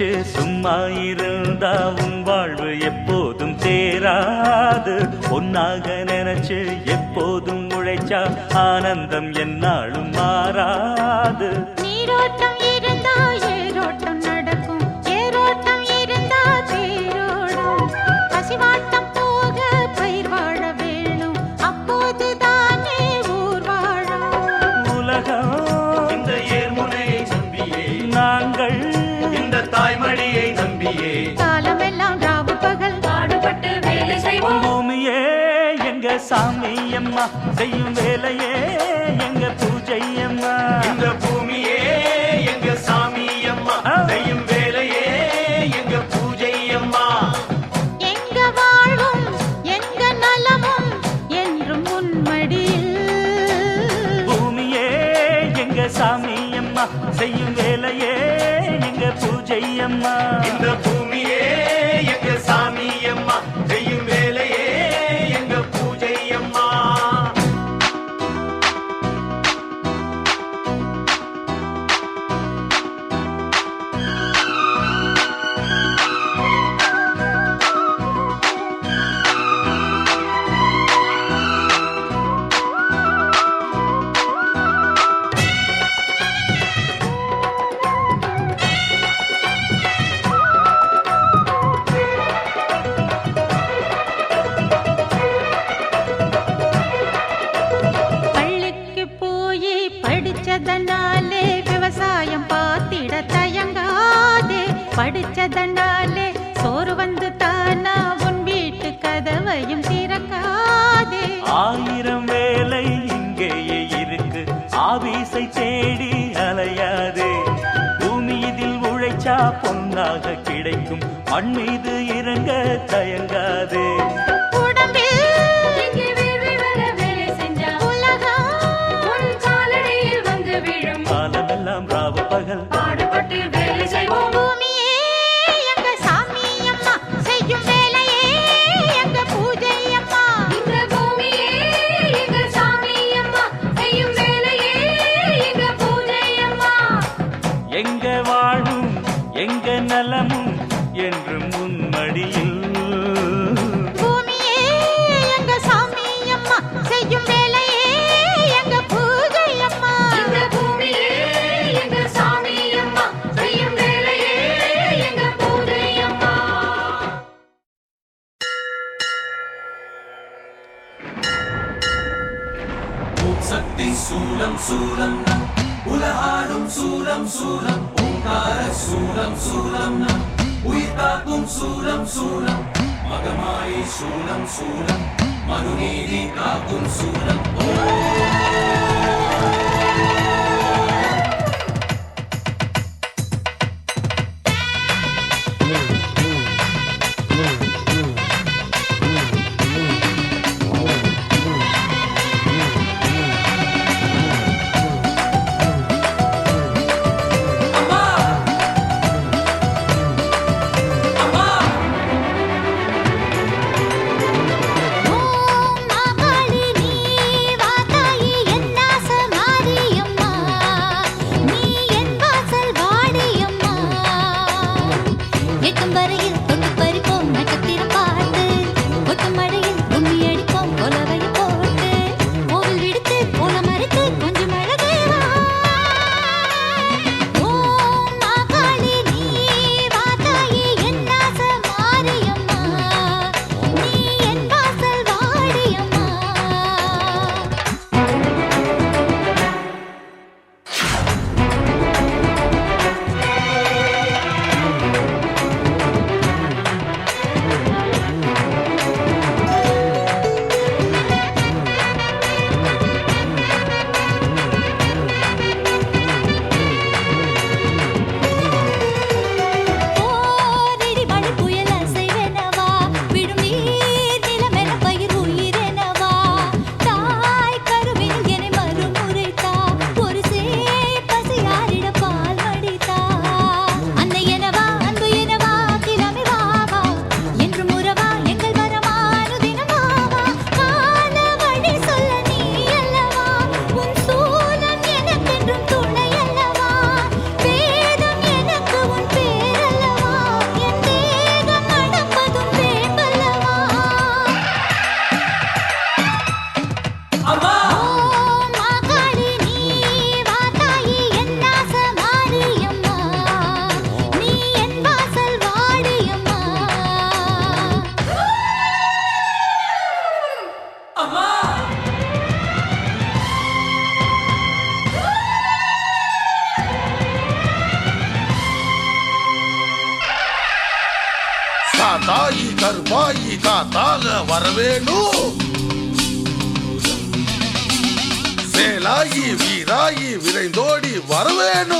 நினைச்சு சும்மா இருந்தா உன் வாழ்வு எப்போதும் சேராது. ஒன்னாக நினைச்சு எப்போதும் உழைச்சா ஆனந்தம் என்னாலும் மாறாது. அம்மா செய்யும் வேலையே எங்க பூஜை அம்மா. இந்த பூமியே எங்க சாமி அம்மா செய்யும் வேலையே எங்க பூஜை அம்மா. எங்க வாழ்வும் எங்க நலமும் என்றும் உன்மடியில் பூமியே எங்க சாமி அம்மா செய்யும் வேலையே எங்க பூஜை அம்மா. இந்த பூ மண் மீது இறங்க தயங்காதே. kunsulan, manunili ka kunsulan. Oh. 아빠! வரவேணும்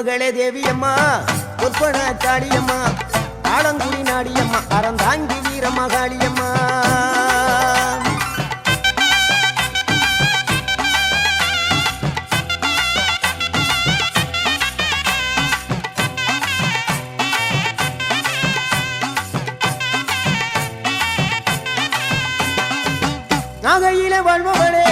மகளே தேவியம்மா பொற்பன காளியம்மா ஆலங்குடி நாடியம்மா அறந்தாங்கி வீரம்மா காளியம்மா நாகையில வாழ்பவளே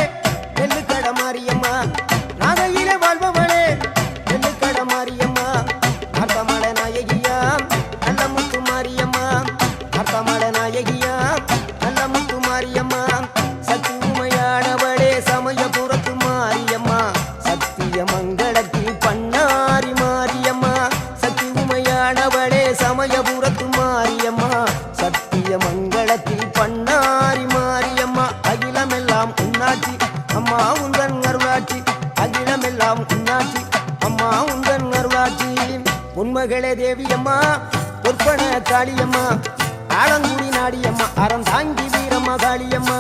திருமகளே தேவியம்மா பொற்பன தாளியம்மா ஆலங்குடி நாடியம்மா அறந்தாங்கி வீரம்மா தாளியம்மா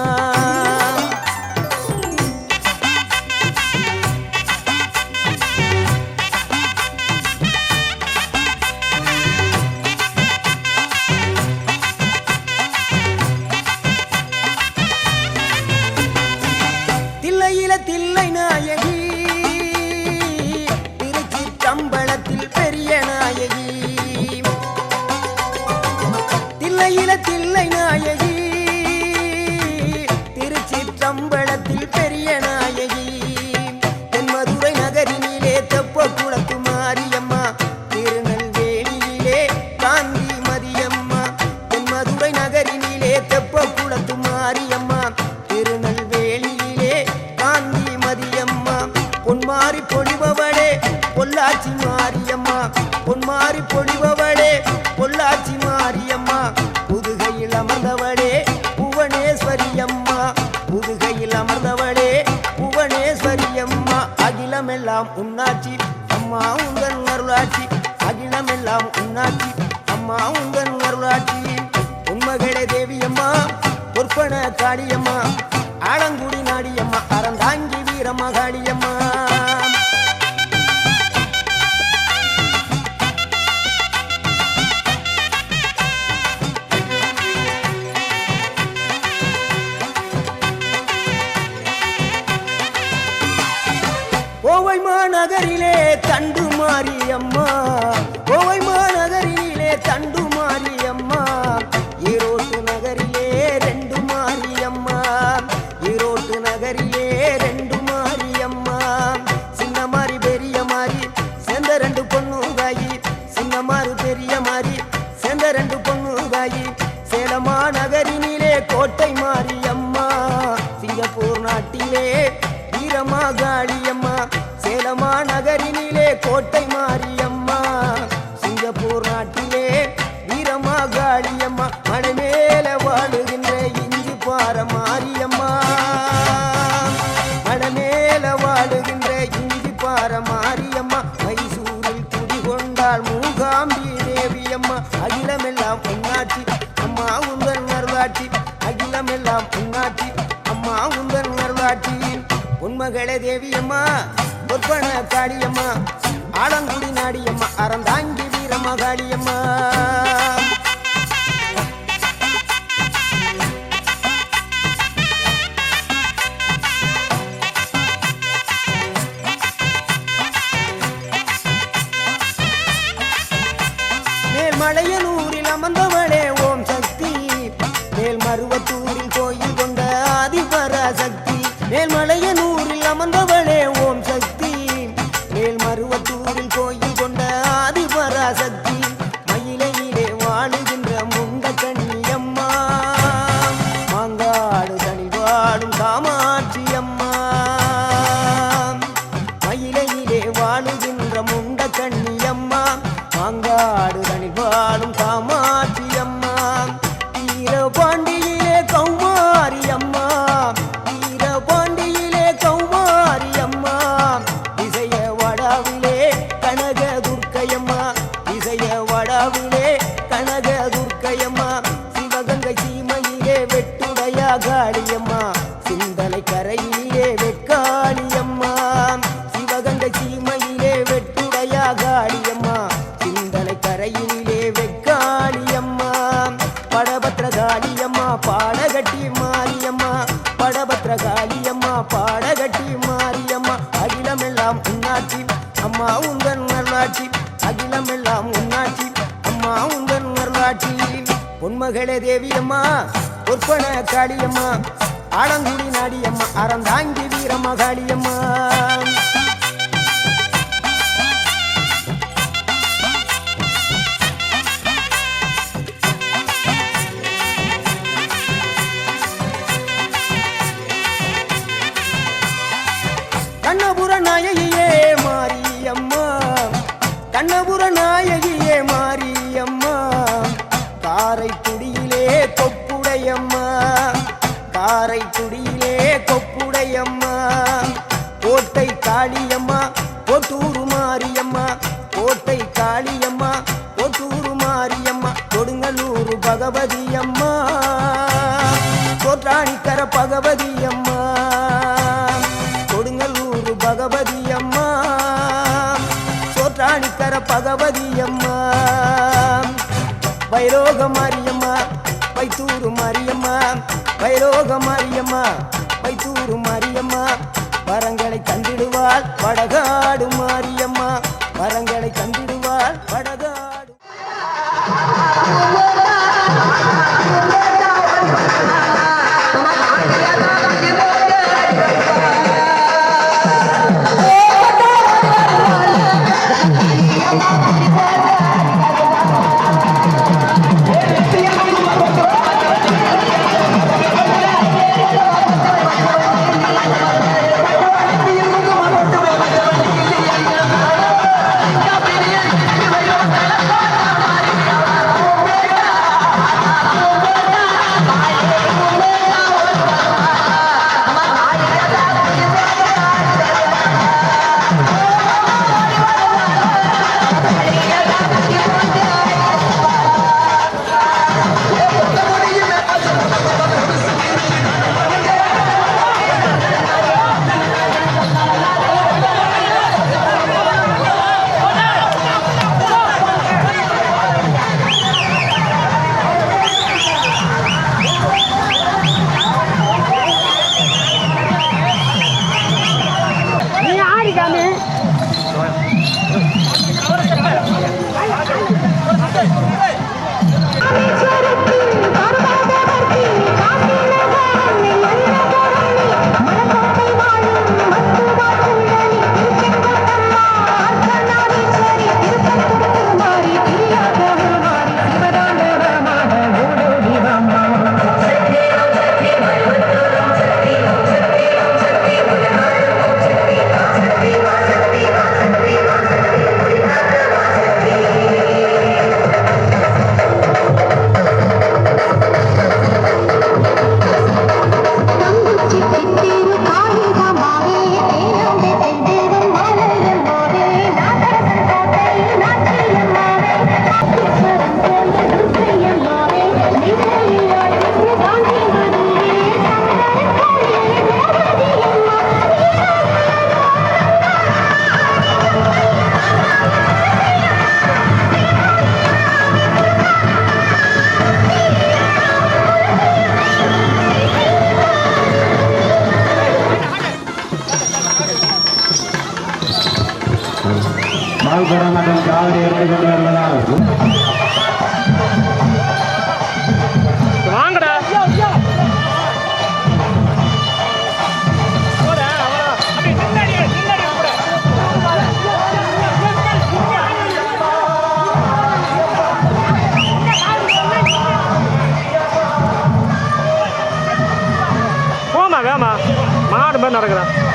அகிலமெல்லாம் உன்னாச்சி. அம்மா உந்தன் அருளாட்சி அகிலமெல்லாம் உன்னாச்சி. அம்மா உந்தன் அருளாட்சி உண்மகளே தேவியம்மா பொற்பன காளியம்மா ஆலங்குடி நாடியம்மா அறந்தாங்கி வீரம்மா காளியம்மா நகரிலே மாநகரிலே தண்டு மாரியம்மா கோவை மலை மேல வாழுகின்ற இஞ்சி பார மாரியம்மா மைசூரில் குடிகொண்டாள் மூகாம்பி தேவியம்மா அகிலமெல்லாம் பொன்னாட்சி அம்மா உந்தன் அருளாட்சி அகிலமெல்லாம் பொன்னாட்சி அம்மா உந்தன் அருளாட்சி உண்மகளே தேவியம்மா பொற்பன காளியம்மா ஆலங்குடி நாடியம்மா அறந்தாங்கி வீரம்மா காளியம்மா மேல்மலையனூரில் அமர்ந்தவளே பாட்டி பொன்மகளே உண்மகளே தேவியம்மா பொற்பன காளியம்மா ஆலங்குடி நாடியம்மா அறந்தாங்கி வீரம்மா காளியம்மா கண்ணபுர நாயகியே மாரியம்மா கண்ணபுர நாயகி குடியிலே கொப்புடையம்மா கோட்டை காளியம்மா கொட்டூரு மாரியம்மா. கோட்டை காளியம்மா கொட்டூரு மாரியம்மா. கொடுங்கலூரு பகவதியம்மா. கோட்டாணிக்கர பகவதி அம்மா கொடுங்கல்லூர் பகவதி அம்மா சோற்றாணிக்கர பகவதி அம்மா மாரியம்மா மாரியம்மா வரங்களை தந்திடுவாள். வடகாடு மாரியம்மா வரங்களை தந்திடுவாள். வடகாடு. Thank காவடி எடுத்துக் கொண்டு வருவதால் வாங்கடா. போமா வேமா. மாடு மாதிரி